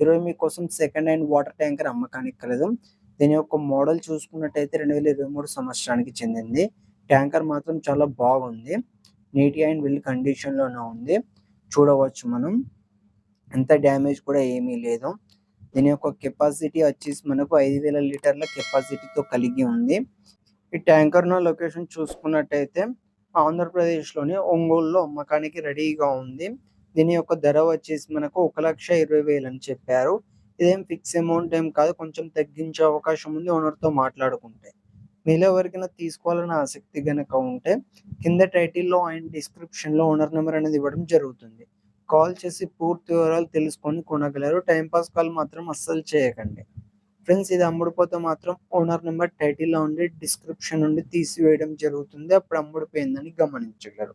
ఈరోజు మీకోసం second hand water tanker అమ్మకానికి కలదు దీని యొక్క మోడల్ చూసుకున్నట్టయితే రెండు వేల ఇరవై మూడు సంవత్సరానికి చెందింది. ట్యాంకర్ మాత్రం చాలా బాగుంది. నీట్ అండ్ వెల్ కండిషన్లోనే ఉంది. చూడవచ్చు మనం. ఎంత డ్యామేజ్ కూడా ఏమీ లేదు. దీని యొక్క కెపాసిటీ వచ్చేసి మనకు ఐదు వేల లీటర్ల కెపాసిటీతో కలిగి ఉంది. ఈ ట్యాంకర్ నా లొకేషన్ చూసుకున్నట్టయితే ఆంధ్రప్రదేశ్లోని ఒంగోలులో అమ్మకానికి రెడీగా ఉంది. దీని యొక్క ధర వచ్చేసి మనకు ఒక లక్ష ఇరవై వేలు అని చెప్పారు. ఇదేం ఫిక్స్ అమౌంట్ ఏం కాదు కొంచెం తగ్గించే అవకాశం ఉంది ఓనర్తో మాట్లాడుకుంటే. మీలో ఎవరికైనా తీసుకోవాలని ఆసక్తి కనుక ఉంటే కింద టైటిల్లో అండ్ డిస్క్రిప్షన్లో ఓనర్ నెంబర్ అనేది ఇవ్వడం జరుగుతుంది. కాల్ చేసి పూర్తి వివరాలు తెలుసుకొని కొనగలరు. టైంపాస్ కాల్ మాత్రం అస్సలు చేయకండి. ఫ్రెండ్స్ ఇది అమ్ముడుపోతే మాత్రం ఓనర్ నెంబర్ టైటిల్లో ఉండి డిస్క్రిప్షన్ నుండి తీసివేయడం జరుగుతుంది. అప్పుడు అమ్ముడిపోయిందని గమనించగలరు.